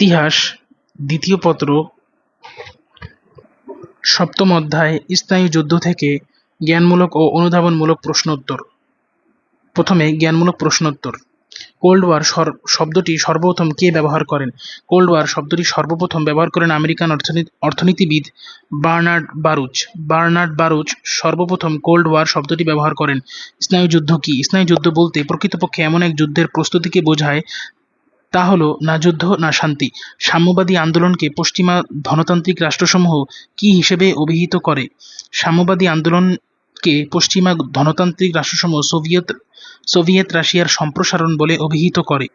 ইতিহাস, দ্বিতীয় পত্র, সপ্তম অধ্যায় স্নায়ুযুদ্ধ থেকে জ্ঞানমূলক ও অনুধাবনমূলক প্রশ্নোত্তর। প্রথমে জ্ঞানমূলক প্রশ্নোত্তর। কোল্ড ওয়ার শব্দটি সর্বপ্রথম কে ব্যবহার করেন? কোল্ড ওয়ার শব্দটি সর্বপ্রথম ব্যবহার করেন আমেরিকান অর্থনীতিবিদ বার্নার্ড বারুচ। বার্নার্ড বারুচ সর্বপ্রথম কোল্ড ওয়ার শব্দটি ব্যবহার করেন। স্নায়ুযুদ্ধ কি? স্নায়ুযুদ্ধ বলতে প্রকৃতপক্ষে এমন এক যুদ্ধের প্রস্তুতিকে বোঝায় তা হলো, না যুদ্ধ, না শান্তি। সাম্যবাদী আন্দোলনকে পশ্চিমা ধনতান্ত্রিক রাষ্ট্রসমূহ কি হিসেবে অভিহিত করে? সাম্যবাদী আন্দোলনকে পশ্চিমা ধনতান্ত্রিক রাষ্ট্রসমূহ সোভিয়েত সোভিয়েত রাশিয়ার সম্প্রসারণ বলে অভিহিত করে।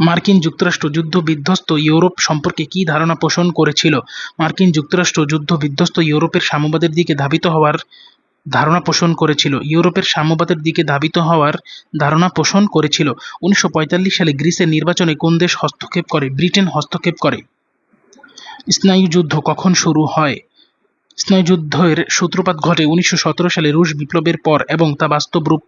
মার্কিন যুক্তরাষ্ট্র যুদ্ধ বিধ্বস্ত ইউরোপ সম্পর্কে কি ধারণা পোষণ করেছিল? মার্কিন যুক্তরাষ্ট্র যুদ্ধ বিধ্বস্ত ইউরোপের সাম্যবাদের দিকে ধাবিত হওয়ার ধারণা পোষণ করেছিল। ইউরোপের সাম্যবাদের দিকে ধাবিত হওয়ার ধারণা পোষণ করেছিল। উনিশশো সালে গ্রিসের নির্বাচনে কোন দেশ হস্তক্ষেপ করে? ব্রিটেন হস্তক্ষেপ করে। স্নায়ুযুদ্ধ কখন শুরু হয়? স্নায়ুযুদ্ধের সূত্রপাত ঘটে উনিশশো সতেরো সালে রুশ বিপ্লবের পর এবং তা বাস্তব রূপ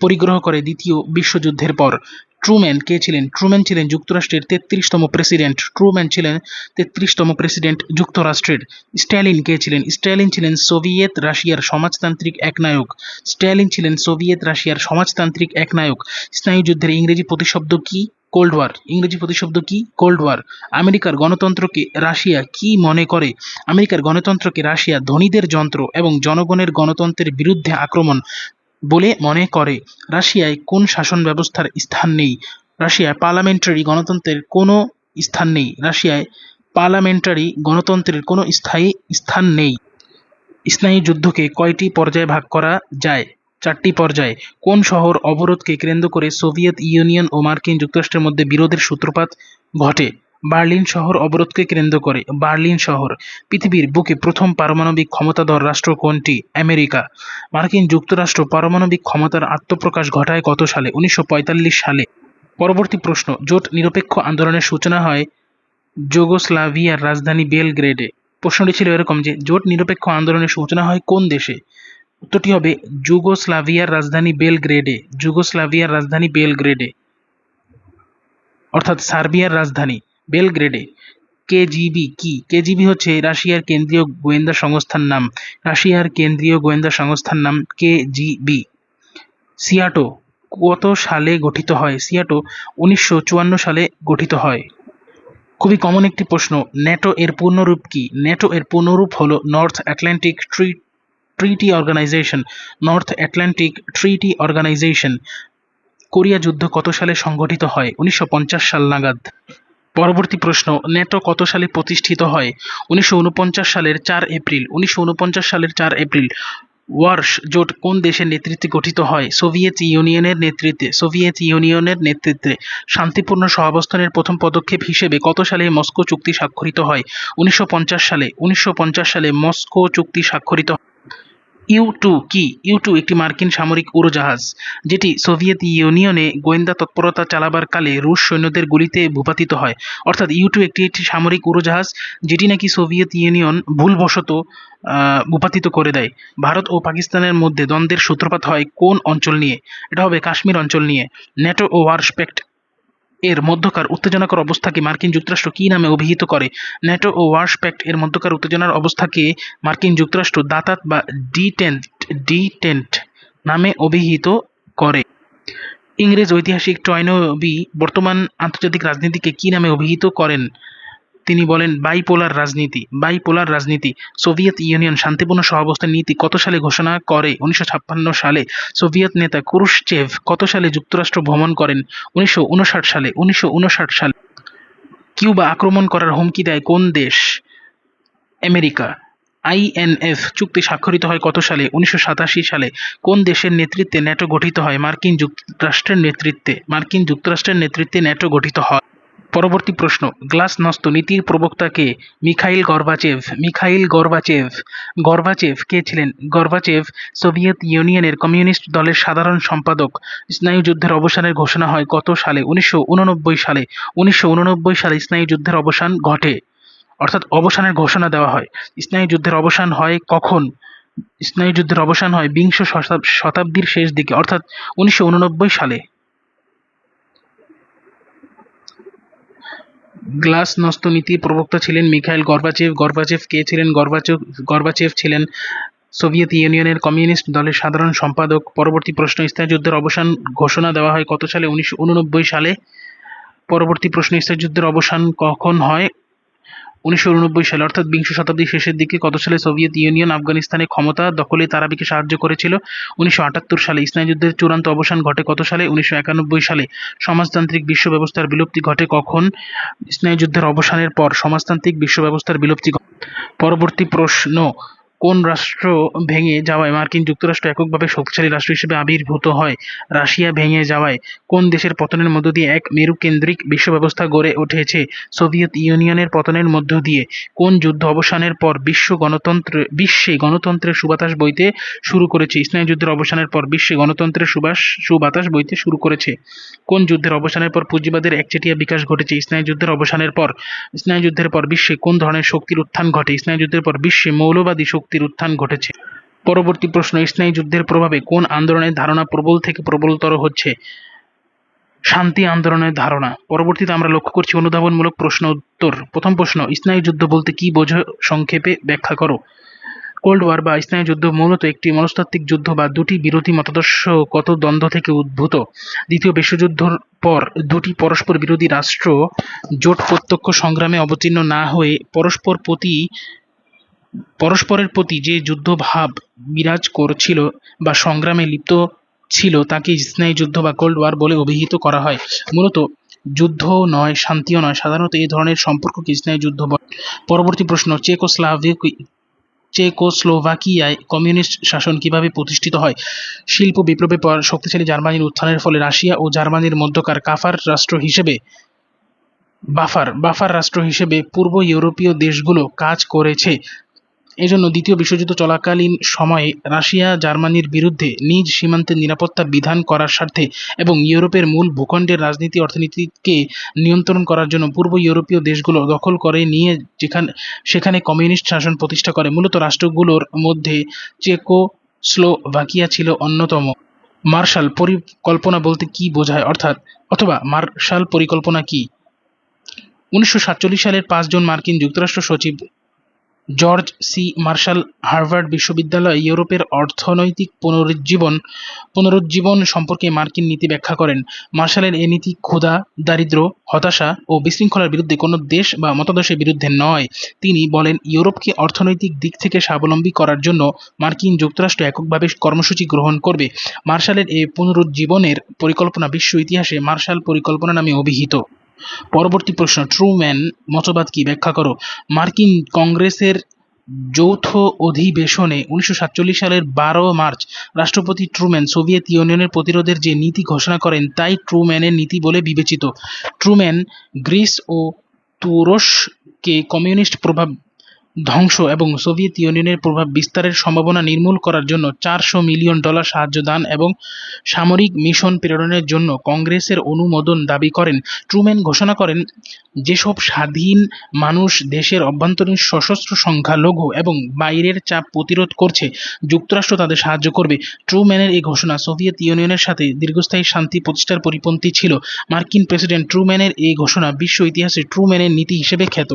পরিগ্রহ করে দ্বিতীয় বিশ্বযুদ্ধের পর। ট্রুম্যান কে ছিলেন? ট্রুম্যান ছিলেন যুক্তরাষ্ট্রের তেত্রিশতম প্রেসিডেন্ট ট্রুম্যান ছিলেন তেত্রিশতম প্রেসিডেন্ট যুক্তরাষ্ট্রের। স্ট্যালিন কে ছিলেন? স্ট্যালিন ছিলেন সোভিয়েত রাশিয়ার সমাজতান্ত্রিক একনায়ক। স্ট্যালিন ছিলেন সোভিয়েত রাশিয়ার সমাজতান্ত্রিক এক একনায়ক। স্নায়ুযুদ্ধের ইংরেজি প্রতিশব্দ কি? কোল্ড ওয়ার ইংরেজি প্রতিশব্দ কি? কোল্ড ওয়ার আমেরিকার গণতন্ত্রকে রাশিয়া কি মনে করে? আমেরিকার গণতন্ত্রকে রাশিয়া ধনীদের যন্ত্র এবং জনগণের গণতন্ত্রের বিরুদ্ধে আক্রমণ। বলে মনে করে, রাশিয়ায় কোন শাসন ব্যবস্থার স্থান নেই? রাশিয়ায় পার্লামেন্টারি গণতন্ত্রের কোনো স্থান নেই? রাশিয়ায় পার্লামেন্টারি গণতন্ত্রের কোনো স্থায়ী স্থান নেই? স্নায়ুযুদ্ধকে কয়টি পর্যায়ে ভাগ করা যায়? চারটি পর্যায়ে। কোন শহর অবরোধকে কেন্দ্র করে সোভিয়েত ইউনিয়ন ও মার্কিন যুক্তরাষ্ট্রের মধ্যে বিরোধের সূত্রপাত ঘটে? বার্লিন শহর অবরোধকে কেন্দ্র করে বার্লিন শহর, পৃথিবীর বুকে প্রথম পারমাণবিক ক্ষমতাধর রাষ্ট্র কোনটি? আমেরিকা। মার্কিন যুক্তরাষ্ট্র পারমাণবিক ক্ষমতার আত্মপ্রকাশ ঘটায় কত সালে, উনিশশো পঁয়তাল্লিশ সালে। পরবর্তী প্রশ্ন, জোট নিরপেক্ষ আন্দোলনের সূচনা হয় যুগোস্লাভিয়ার রাজধানী বেলগ্রেডে। প্রশ্নটি ছিল এরকম যে, জোট নিরপেক্ষ আন্দোলনের সূচনা হয় কোন দেশে? উত্তরটি হবে যুগোস্লাভিয়ার রাজধানী বেলগ্রেডে, যুগোস্লাভিয়ার রাজধানী বেলগ্রেডে। অর্থাৎ সার্বিয়ার রাজধানী। বেলগ্রেডে। কেজিবি কি? কেজিবি হচ্ছে রাশিয়ার কেন্দ্রীয় গোয়েন্দা সংস্থার নাম। রাশিয়ার কেন্দ্রীয় গোয়েন্দা সংস্থার নাম কেজিবি। সিয়াটো কত সালে গঠিত হয়? সিয়াটো উনিশশো চুয়ান্ন সালে গঠিত হয়। খুবই কমন একটি প্রশ্ন, ন্যাটো এর পূর্ণরূপ কি? ন্যাটো এর পূর্ণরূপ হলো North Atlantic tree treaty organisation North Atlantic treaty organisation Korea যুদ্ধ কত সালে সংগঠিত হয়? উনিশশো পঞ্চাশ সাল নাগাদ। পরবর্তী প্রশ্ন ন্যাটো কত সালে প্রতিষ্ঠিত হয়? উনিশশো উনপঞ্চাশ সালের চার এপ্রিল, উনিশশো উনপঞ্চাশ সালের চার এপ্রিল, ওয়ার্স জোট কোন দেশের নেতৃত্বে গঠিত হয়? সোভিয়েত ইউনিয়নের নেতৃত্বে, সোভিয়েত ইউনিয়নের নেতৃত্বে শান্তিপূর্ণ সহাবস্থানের প্রথম পদক্ষেপ হিসেবে কত সালে মস্কো চুক্তি স্বাক্ষরিত হয়? উনিশশো পঞ্চাশ সালে, উনিশশো পঞ্চাশ সালে মস্কো চুক্তি স্বাক্ষরিত ইউ টু কি? ইউ টু একটি মার্কিন সামরিক উড়োজাহাজ, যেটি সোভিয়েত ইউনিয়নে গোয়েন্দা তৎপরতা চালাবার কালে রুশ সৈন্যদের গুলিতে ভূপাতিত হয়। অর্থাৎ ইউ টু একটি একটি সামরিক উড়োজাহাজ, যেটি নাকি সোভিয়েত ইউনিয়ন ভুলবশত ভূপাতিত করে দেয়। ভারত ও পাকিস্তানের মধ্যে দ্বন্দ্বের সূত্রপাত হয় কোন অঞ্চল নিয়ে? এটা হবে কাশ্মীর অঞ্চল নিয়ে। ন্যাটো ও ওয়ারস্পেক্ট এর মধ্যকার উত্তেজনাকর অবস্থাকে মার্কিন যুক্তরাষ্ট্র কী নামে অভিহিত করে? ন্যাটো ও ওয়ার্স প্যাক্ট এর মধ্যকার উত্তেজনার অবস্থাকে মার্কিন যুক্তরাষ্ট্র দাতাত বা ডিটেন্ট ডিটেন্ট নামে অভিহিত করে। ইংরেজ ঐতিহাসিক টয়নবি বর্তমান আন্তর্জাতিক রাজনীতিকে কী নামে অভিহিত করেন? তিনি বলেন, বাইপোলার রাজনীতি বাইপোলার রাজনীতি। সোভিয়েত ইউনিয়ন শান্তিপূর্ণ সহাবস্থান নীতি কত সালে ঘোষণা করে? উনিশশো ছাপ্পান্ন সালে সোভিয়েত নেতা ক্রুশচেভ কত সালে যুক্তরাষ্ট্র ভ্রমণ করেন? উনিশশো উনষাট সালে, উনিশশো উনষাট সালে। কিউবা আক্রমণ করার হুমকি দেয় কোন দেশ? আমেরিকা। আইএনএফ চুক্তি স্বাক্ষরিত হয় কত সালে? উনিশশো সাতাশি সালে। কোন দেশের নেতৃত্বে ন্যাটো গঠিত হয়? মার্কিন যুক্তরাষ্ট্রের নেতৃত্বে, মার্কিন যুক্তরাষ্ট্রের নেতৃত্বে ন্যাটো গঠিত হয়। পরবর্তী প্রশ্ন। গ্লাসনস্ত নীতির প্রবক্তা কে Mikhail Gorbachev Mikhail Gorbachev Gorbachev কে ছিলেন? গর্বাচেভ সোভিয়েত ইউনিয়নের কমিউনিস্ট দলের সাধারণ সম্পাদক। স্নায়ুযুদ্ধের অবসানের ঘোষণা হয় কত সালে? উনিশশো উননব্বই সালে। উনিশশো উননব্বই সালে স্নায়ুযুদ্ধের অবসান ঘটে। অর্থাৎ অবসানের ঘোষণা দেওয়া হয়। স্নায়ুযুদ্ধের অবসান হয় কখন? স্নায়ুযুদ্ধের অবসান হয় বিংশ শতাব্দীর শেষ দিকে, অর্থাৎ উনিশশো উননব্বই সালে। গ্লাসনস্ত নীতির প্রবক্তা ছিলেন মিখাইল গর্বাচেভ। গর্বাচেভ কে ছিলেন? গর্বাচেভ গর্বাচেভ ছিলেন সোভিয়েত ইউনিয়নের কমিউনিস্ট দলের সাধারণ সম্পাদক। পরবর্তী প্রশ্ন স্থায়ী যুদ্ধের অবসান ঘোষণা দেওয়া হয় কত সালে? উনিশশো উননব্বই সালে। পরবর্তী প্রশ্ন স্থায়ী যুদ্ধের অবসান কখন হয়? উনিশশো উননব্বই সালে, অর্থাৎ বিংশ শতাব্দীর শেষের দিকে, কত সালে সোভিয়েত ইউনিয়ন আফগানিস্তানে ক্ষমতা দখলে তারাবিকে সাহায্য করেছিল? উনিশশো আটাত্তর সালে ইসলাম যুদ্ধের চূড়ান্ত অবসান ঘটে কত সালে? উনিশশো একানব্বই সালে সমাজতান্ত্রিক বিশ্ব ব্যবস্থার বিলুপ্তি ঘটে কখন? স্নায়ুযুদ্ধের অবসানের পর সমাজতান্ত্রিক বিশ্ব ব্যবস্থার বিলুপ্তি পরবর্তী প্রশ্ন কোন রাষ্ট্র ভেঙে যাওয়ায়, মার্কিন যুক্তরাষ্ট্র এককভাবে শক্তিশালী রাষ্ট্র হিসেবে আবির্ভূত হয়, রাশিয়া ভেঙে যাওয়ায় কোন দেশের পতনের মধ্য দিয়ে এক মেরুকেন্দ্রিক বিশ্ব ব্যবস্থা গড়ে উঠেছে, সোভিয়েত ইউনিয়নের পতনের মধ্য দিয়ে, কোন যুদ্ধ অবসানের পর বিশ্ব গণতন্ত্র, বিশ্বে গণতন্ত্রের সুবাতাস বইতে শুরু করেছে, স্নায়ু যুদ্ধের অবসানের পর বিশ্বে গণতন্ত্রের সুবাস, সুবাতাস বইতে শুরু করেছে, কোন যুদ্ধের অবসানের পর পুঁজিবাদের একচেটিয়া বিকাশ ঘটেছে, স্নায়ু যুদ্ধের অবসানের পর, স্নায়ু যুদ্ধের পর বিশ্বে কোন ধরনের শক্তির উত্থান ঘটে, স্নায়ু যুদ্ধের পর বিশ্বে মৌলবাদী শক্তির উত্থান ঘটেছে। পরবর্তী প্রশ্ন স্নায়ু যুদ্ধের প্রভাবে কোন আন্দোলনের ধারণা প্রবল থেকে প্রবলতর হচ্ছে? শান্তি আন্দোলনের ধারণা। পরবর্তীতে আমরা লক্ষ্য করছি অনুধাবনমূলক প্রশ্ন উত্তর। প্রথম প্রশ্ন স্নায়ু যুদ্ধ বলতে কি বোঝো? সংক্ষেপে ব্যাখ্যা করো। কোল্ড ওয়ার বা স্নায়ু যুদ্ধ মূলত একটি মনস্তাত্ত্বিক যুদ্ধ বা দুটি বিরোধী মতাদর্শগত দ্বন্দ্ব থেকে উদ্ভূত? দ্বিতীয় বিশ্বযুদ্ধর পর দুটি পরস্পর বিরোধী রাষ্ট্র জোট প্রত্যক্ষ সংগ্রামে অবতীর্ণ না হয়ে পরস্পর প্রতি পরস্পরের প্রতি যে যুদ্ধভাব বিরাজ করছিল বা সংগ্রামে লিপ্ত ছিল, তাকে স্নায়ু যুদ্ধ বা কোল্ড ওয়ার বলে অভিহিত করা হয়। মূলত যুদ্ধও নয়, শান্তিও নয়, সাধারণত এই ধরনের সম্পর্ককে স্নায়ু যুদ্ধ বলে। পরবর্তী প্রশ্ন চেকোস্লাভিক চেকোস্লোভাকিয়ায় কমিউনিস্ট শাসন কীভাবে প্রতিষ্ঠিত হয়? শিল্প বিপ্লবের পর শক্তিশালী জার্মানির উত্থানের ফলে রাশিয়া ও জার্মানির মধ্যকার কাফার রাষ্ট্র হিসেবে বাফার বাফার রাষ্ট্র হিসেবে পূর্ব ইউরোপীয় দেশগুলো কাজ করেছে। এজন্য দ্বিতীয় বিশ্বযুদ্ধ চলাকালীন সময়ে রাশিয়া জার্মানির বিরুদ্ধে নিজ সীমান্তের নিরাপত্তা বিধান করার স্বার্থে এবং ইউরোপের মূল ভূখণ্ডের রাজনীতি অর্থনীতিকে নিয়ন্ত্রণ করার জন্য পূর্ব ইউরোপীয় দেশগুলো দখল করে নিয়ে যেখানে সেখানে কমিউনিস্ট শাসন প্রতিষ্ঠা করে। মূলত রাষ্ট্রগুলোর মধ্যে চেকোস্লোভাকিয়া ছিল অন্যতম। মার্শাল পরিকল্পনা বলতে কি বোঝায়? অর্থাৎ, অথবা মার্শাল পরিকল্পনা কি? উনিশশো সাতচল্লিশ সালের পাঁচ জন মার্কিন যুক্তরাষ্ট্র সচিব জর্জ সি. মার্শাল, হার্ভার্ড বিশ্ববিদ্যালয়, ইউরোপের অর্থনৈতিক পুনরুজ্জীবন পুনরুজ্জীবন সম্পর্কে মার্কিন নীতি ব্যাখ্যা করেন। মার্শালের এ নীতি ক্ষুধা দারিদ্র্য হতাশা ও বিশৃঙ্খলার বিরুদ্ধে কোনো দেশ বা মতাদর্শের বিরুদ্ধে নয়। তিনি বলেন, ইউরোপকে অর্থনৈতিক দিক থেকে স্বাবলম্বী করার জন্য মার্কিন যুক্তরাষ্ট্র এককভাবে কর্মসূচি গ্রহণ করবে। মার্শালের এ পুনরুজ্জীবনের পরিকল্পনা বিশ্ব ইতিহাসে মার্শাল পরিকল্পনা নামে অভিহিত। পরবর্তী প্রশ্ন ট্রুম্যান মতবাদ কি? ব্যাখ্যা করো। মার্কিন কংগ্রেসের যৌথ অধিবেশনে উনিশশো সাতচল্লিশ সালের বারো মার্চ রাষ্ট্রপতি ট্রুম্যান সোভিয়েত ইউনিয়নের প্রতিরোধের যে নীতি ঘোষণা করেন, তাই ট্রুম্যানের নীতি বলে বিবেচিত। ট্রুম্যান গ্রিস ও তুরস্কে কমিউনিস্ট প্রভাব ধ্বংস এবং সোভিয়েত ইউনিয়নের প্রভাব বিস্তারের সম্ভাবনা নির্মূল করার জন্য চারশো মিলিয়ন ডলার সাহায্য দান এবং সামরিক মিশন প্রেরণের জন্য কংগ্রেসের অনুমোদন দাবি করেন। ট্রুম্যান ঘোষণা করেন, যেসব স্বাধীন মানুষ দেশের অভ্যন্তরীণ সশস্ত্র সংখ্যালঘু এবং বাইরের চাপ প্রতিরোধ করছে, যুক্তরাষ্ট্র তাদের সাহায্য করবে। ট্রুম্যানের এই ঘোষণা সোভিয়েত ইউনিয়নের সাথে দীর্ঘস্থায়ী শান্তি প্রতিষ্ঠার পরিপন্থী ছিল। মার্কিন প্রেসিডেন্ট ট্রুম্যানের এই ঘোষণা বিশ্ব ইতিহাসে ট্রুম্যানের নীতি হিসেবে খ্যাত।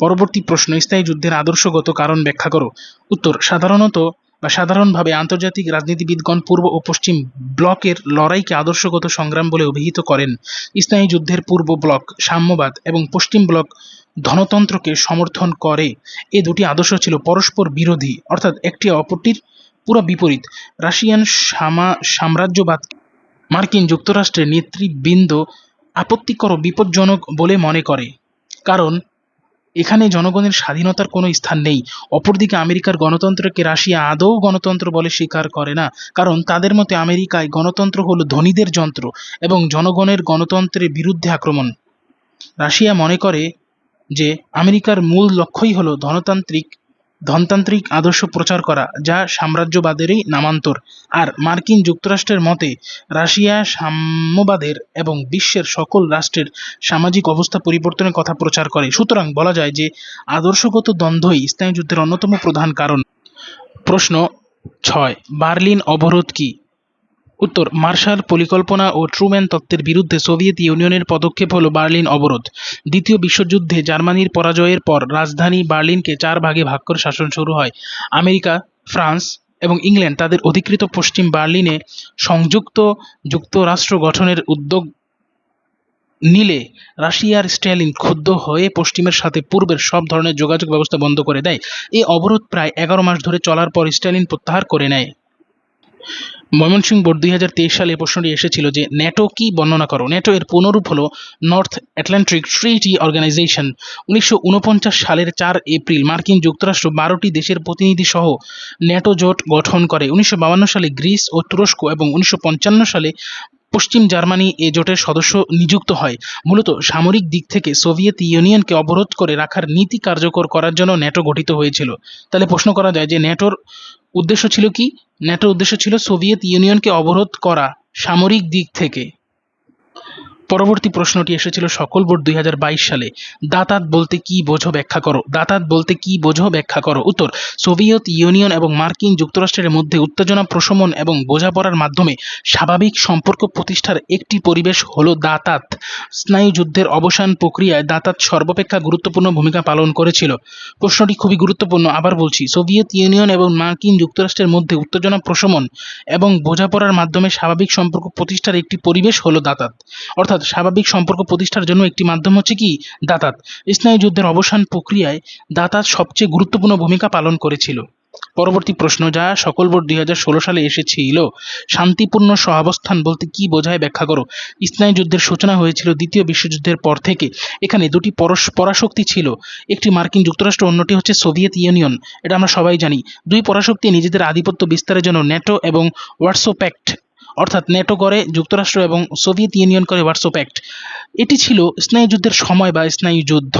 পরবর্তী প্রশ্ন, স্থায়ী যুদ্ধের আদর্শগত কারণ ব্যাখ্যা করো। উত্তর, সাধারণত বা সাধারণভাবে আন্তর্জাতিক রাজনীতিবিদগণ পূর্ব ও পশ্চিম ব্লকের লড়াইকে আদর্শগত সংগ্রাম বলে অভিহিত করেন। স্থায়ী যুদ্ধের পূর্ব ব্লক সাম্যবাদ এবং পশ্চিম ব্লক ধনতন্ত্রকে সমর্থন করে। এ দুটি আদর্শ ছিল পরস্পর বিরোধী, অর্থাৎ একটি অপরটির পুরো বিপরীত। রাশিয়ান সামা, সাম্রাজ্যবাদ মার্কিন যুক্তরাষ্ট্রের নেতৃবৃন্দ আপত্তিকর ও বিপজ্জনক বলে মনে করে। কারণ এখানে জনগণের স্বাধীনতার কোনো স্থান নেই। অপরদিকে আমেরিকার গণতন্ত্রকে রাশিয়া আদৌ গণতন্ত্র বলে স্বীকার করে না। কারণ তাদের মতে আমেরিকায় গণতন্ত্র হল ধনীদের যন্ত্র এবং জনগণের গণতন্ত্রের বিরুদ্ধে আক্রমণ। রাশিয়া মনে করে যে আমেরিকার মূল লক্ষ্যই হলো ধনতান্ত্রিক ধনতান্ত্রিক আদর্শ প্রচার করা, যা সাম্রাজ্যবাদেরই নামান্তর, আর মার্কিন যুক্তরাষ্ট্রের মতে, রাশিয়া সাম্যবাদের এবং বিশ্বের সকল রাষ্ট্রের সামাজিক অবস্থা পরিবর্তনের কথা প্রচার করে। সুতরাং বলা যায় যে, আদর্শগত দ্বন্দ্বই স্থায়ী যুদ্ধের অন্যতম প্রধান কারণ। প্রশ্ন ছয়, বার্লিন অবরোধ কি? উত্তর, মার্শাল পরিকল্পনা ও ট্রুম্যান তত্ত্বের বিরুদ্ধে সোভিয়েত ইউনিয়নের পদক্ষেপ হল বার্লিন অবরোধ। দ্বিতীয় বিশ্বযুদ্ধে জার্মানির পরাজয়ের পর রাজধানী বার্লিনকে চার ভাগে ভাগ করে শাসন শুরু হয়। আমেরিকা, ফ্রান্স এবং ইংল্যান্ড তাদের অধিকৃত পশ্চিম বার্লিনে সংযুক্ত যুক্তরাষ্ট্র গঠনের উদ্যোগ নিলে রাশিয়ার স্ট্যালিন ক্ষুব্ধ হয়ে পশ্চিমের সাথে পূর্বের সব ধরনের যোগাযোগ ব্যবস্থা বন্ধ করে দেয়। এই অবরোধ প্রায় এগারো মাস ধরে চলার পর স্ট্যালিন প্রত্যাহার করে নেয়। ময়মনসিংহ বোর্ড দুই হাজার তেইশ সালে প্রশ্নটি এসেছিল যে ন্যাটো কি বর্ণনা করো? ন্যাটো এর পুনরূপ হলো নর্থ অ্যাটলান্টিক ট্রিটি অর্গানাইজেশন উনিশশো উনপঞ্চাশ সালের চার এপ্রিল মার্কিন যুক্তরাষ্ট্র বারোটি দেশের প্রতিনিধি সহ ন্যাটো জোট গঠন করে। উনিশশো সালে গ্রিস ও তুরস্ক এবং উনিশশো পঞ্চান্ন সালে পশ্চিম জার্মানি এ জোটের সদস্য নিযুক্ত হয়। মূলত সামরিক দিক থেকে সোভিয়েত ইউনিয়নকে অবরোধ করে রাখার নীতি কার্যকর করার জন্য ন্যাটো গঠিত হয়েছিল। তাহলে প্রশ্ন করা যায় যে ন্যাটোর উদ্দেশ্য ছিল কি? ন্যাটোর উদ্দেশ্য ছিল সোভিয়েত ইউনিয়নকে অবরোধ করা সামরিক দিক থেকে। পরবর্তী প্রশ্নটি এসেছিল, সকল বোর্ড দুই হাজার বাইশ সালে দাতাত বলতে কি বোঝো ব্যাখ্যা করো? দাতাত বলতে কি বোঝো ব্যাখ্যা করো? উত্তর, সোভিয়েত ইউনিয়ন এবং মার্কিন যুক্তরাষ্ট্রের মধ্যে উত্তেজনা প্রশমন এবং বোঝাপড়ার মাধ্যমে স্বাভাবিক সম্পর্ক প্রতিষ্ঠার একটি পরিবেশ হল দাতাত। স্নায়ুযুদ্ধের অবসান প্রক্রিয়ায় দাতাত সর্বাপেক্ষা গুরুত্বপূর্ণ ভূমিকা পালন করেছিল। প্রশ্নটি খুবই গুরুত্বপূর্ণ, আবার বলছি, সোভিয়েত ইউনিয়ন এবং মার্কিন যুক্তরাষ্ট্রের মধ্যে উত্তেজনা প্রশমন এবং বোঝাপড়ার মাধ্যমে স্বাভাবিক সম্পর্ক প্রতিষ্ঠার একটি পরিবেশ হল দাতাত। অর্থাৎ স্বাভাবিক সম্পর্ক প্রতিষ্ঠার জন্য একটি মাধ্যম হচ্ছে কি? দাতাত। স্নায়ুযুদ্ধের অবসান প্রক্রিয়ায় দাতাত সবচেয়ে গুরুত্বপূর্ণ ভূমিকা পালন করেছিল। পরবর্তী প্রশ্ন, যা সকল বোর্ড দুই সালে এসেছিল, শান্তিপূর্ণ সহাবস্থান বলতে কি বোঝায় ব্যাখ্যা করো? স্নায়ুযুদ্ধের সূচনা হয়েছিল দ্বিতীয় বিশ্বযুদ্ধের পর থেকে। এখানে দুটি পরশ, পরাশক্তি ছিল। একটি মার্কিন যুক্তরাষ্ট্র, অন্যটি হচ্ছে সোভিয়েত ইউনিয়ন। এটা আমরা সবাই জানি। দুই পরাশক্তি নিজেদের আধিপত্য বিস্তারের জন্য ন্যাটো এবং ওয়ার্সো প্যাক্ট অর্থাৎ নেটো করে, যুক্তরাষ্ট্র এবং সোভিয়েত ইউনিয়ন করে ওয়ার্সো প্যাক্ট এটি ছিল স্নায়ুযুদ্ধের সময় বা স্নায়ুযুদ্ধ।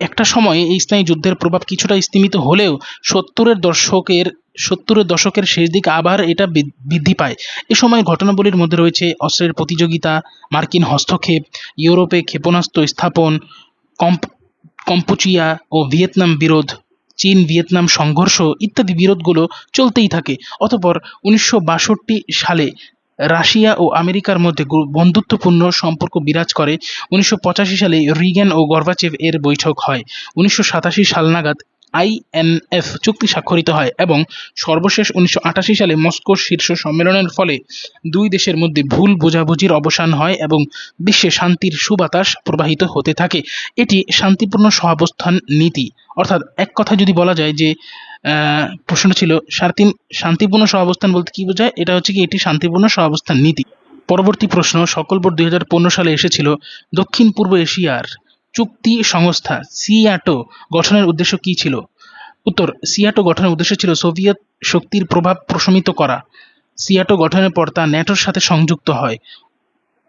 একটা সময়ে এই স্নায়ু যুদ্ধের প্রভাব কিছুটা স্তিমিত হলেও সত্তরের দশকের সত্তরের দশকের শেষ দিকে আবার এটা বৃদ্ধি পায়। এ সময় ঘটনাবলীর মধ্যে রয়েছে অস্ত্রের প্রতিযোগিতা, মার্কিন হস্তক্ষেপ, ইউরোপে ক্ষেপণাস্ত্র স্থাপন, কম্প, কম্পুচিয়া ও ভিয়েতনাম বিরোধ। চীন, ভিয়েতনাম, সংঘর্ষ ইত্যাদি বিরোধগুলো চলতেই থাকে। অতপর উনিশশো বাষট্টি সালে রাশিয়া ও আমেরিকার মধ্যে বন্ধুত্বপূর্ণ সম্পর্ক বিরাজ করে। উনিশশো পঁচাশি সালে রিগ্যান ও গর্বাচেভ এর বৈঠক হয়। উনিশশো সাতাশি সাল নাগাদ আইএনএফ চুক্তি স্বাক্ষরিত হয় এবং সর্বশেষ উনিশশো আটাশি সালে মস্কো শীর্ষ সম্মেলনের ফলে দুই দেশের মধ্যে ভুল বোঝাবুঝির অবসান হয় এবং বিশ্বে শান্তির সুবাতাস প্রবাহিত হতে থাকে। এটি শান্তিপূর্ণ সহাবস্থান নীতি। অর্থাৎ এক কথা যদি বলা যায় যে প্রশ্ন ছিল শান্তি শান্তিপূর্ণ সহাবস্থান বলতে কি বোঝায়? এটা হচ্ছে কি এটি শান্তিপূর্ণ সহাবস্থান নীতি? পরবর্তী প্রশ্ন, সকল বোর্ড দুই হাজার পনেরো সালে এসেছিল দক্ষিণ পূর্ব এশিয়ার চুক্তি সংস্থা, সিয়াটো গঠনের উদ্দেশ্য কি ছিল? উত্তর, সিয়াটো গঠনের উদ্দেশ্য ছিল সোভিয়েত শক্তির প্রভাব প্রশমিত করা। সিয়াটো গঠনের পর তা ন্যাটোর সাথে সংযুক্ত হয়।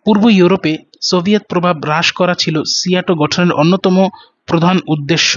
পূর্ব ইউরোপে সোভিয়েত প্রভাব হ্রাস করা ছিল সিয়াটো গঠনের অন্যতম প্রধান উদ্দেশ্য।